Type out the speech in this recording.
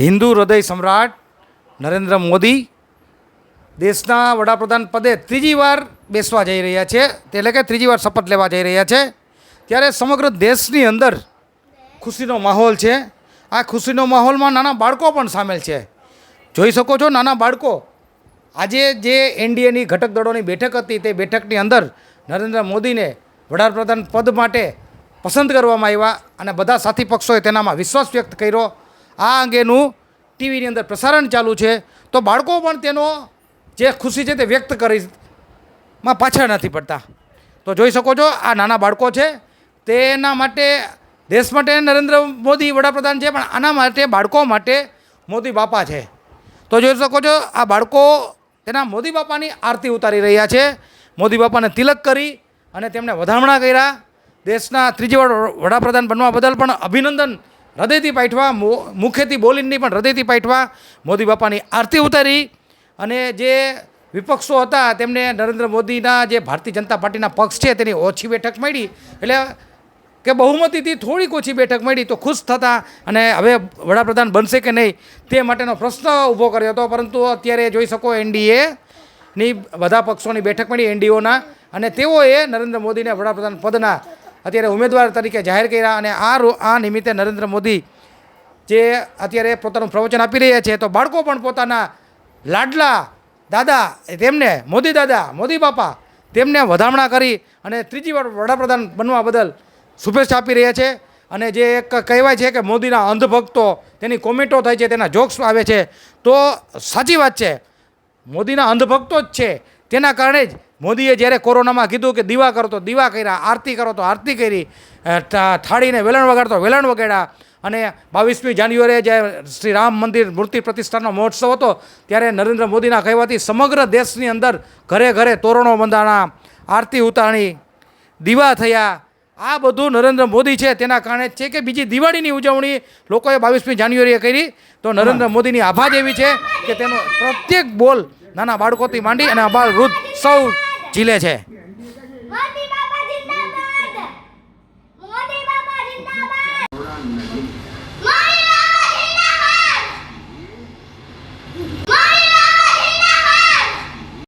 હિન્દુ હૃદય સમ્રાટ નરેન્દ્ર મોદી દેશના વડાપ્રધાન પદે ત્રીજી વાર બેસવા જઈ રહ્યા છે. એટલે કે ત્રીજી વાર શપથ લેવા જઈ રહ્યા છે. ત્યારે સમગ્ર દેશની અંદર ખુશીનો માહોલ છે. આ ખુશીનો માહોલમાં નાના બાળકો પણ સામેલ છે. જોઈ શકો છો નાના બાળકો. આજે જે એનડીએની ઘટક દળોની બેઠક હતી તે બેઠકની અંદર નરેન્દ્ર મોદીને વડાપ્રધાન પદ માટે પસંદ કરવામાં આવ્યા અને બધા સાથી પક્ષોએ તેનામાં વિશ્વાસ વ્યક્ત કર્યો. આ અંગેનું ટીવીની અંદર પ્રસારણ ચાલુ છે. તો બાળકો પણ તેનો જે ખુશી છે તે વ્યક્ત કરી માં પાછળ નથી પડતા. તો જોઈ શકો છો, આ નાના બાળકો છે. તેના માટે દેશ માટે નરેન્દ્ર મોદી વડાપ્રધાન છે, પણ આના માટે બાળકો માટે મોદી બાપા છે. તો જોઈ શકો છો, આ બાળકો તેના મોદી બાપાની આરતી ઉતારી રહ્યા છે. મોદી બાપાને તિલક કરી અને તેમને વધામણા કર્યા. દેશના ત્રીજી વડાપ્રધાન બનવા બદલ પણ અભિનંદન હૃદયથી પાઠવા મુખેથી બોલીને નહીં, પણ હૃદયથી પાઠવા, મોદી બાપાની આરતી ઉતારી અને જે વિપક્ષો હતા, તેમને નરેન્દ્ર મોદીના જે ભારતીય જનતા પાર્ટીના પક્ષ છે, તેની ઓછી બેઠક મળી. એટલે કે બહુમતીથી થોડીક ઓછી બેઠક મળી તો ખુશ થતા અને હવે વડાપ્રધાન બનશે કે નહીં, તે માટેનો પ્રશ્ન ઊભો કર્યો હતો. પરંતુ અત્યારે જોઈ શકો એનડીએ ની બધા પક્ષોની બેઠક મળી, એનડીઓના. અને તેઓએ નરેન્દ્ર મોદીને વડાપ્રધાન પદના અત્યારે ઉમેદવાર તરીકે જાહેર કર્યા અને આ આ નિમિત્તે નરેન્દ્ર મોદી જે અત્યારે પોતાનું પ્રવચન આપી રહ્યા છે, તો બાળકો પણ પોતાના લાડલા દાદા, તેમને મોદી દાદા, મોદી બાપા, તેમને વધામણા કરી અને ત્રીજી વાર વડાપ્રધાન બનવા બદલ શુભેચ્છા આપી રહ્યા છે. અને જે એક કહેવાય છે કે મોદીના અંધભક્તો, તેની કોમેન્ટો થાય છે, તેના જોક્સ આવે છે, તો સાચી વાત છે. મોદીના અંધભક્તો જ છે. તેના કારણે જ મોદીએ જ્યારે કોરોનામાં કીધું કે દીવા કરો તો દીવા કર્યા આરતી કરો તો આરતી કરી થાળીને વેલણ વગાડતો વેલણ વગાડ્યા અને બાવીસમી જાન્યુઆરીએ જ્યારે શ્રી રામ મંદિર મૂર્તિ પ્રતિષ્ઠાનો મહોત્સવ હતો ત્યારે નરેન્દ્ર મોદીના કહેવાથી સમગ્ર દેશની અંદર ઘરે ઘરે તોરણો બંધાણા આરતી ઉતારણી દીવા થયા. આ બધું નરેન્દ્ર મોદી છે તેના કારણે છે કે બીજી દિવાળીની ઉજવણી લોકોએ બાવીસમી જાન્યુઆરીએ કરી. તો નરેન્દ્ર મોદીની આભા જ એવી છે કે તેનો પ્રત્યેક બોલ નાના બાળકોથી માંડી અને અબાલ વૃદ્ધ સૌ ઝીલે છે.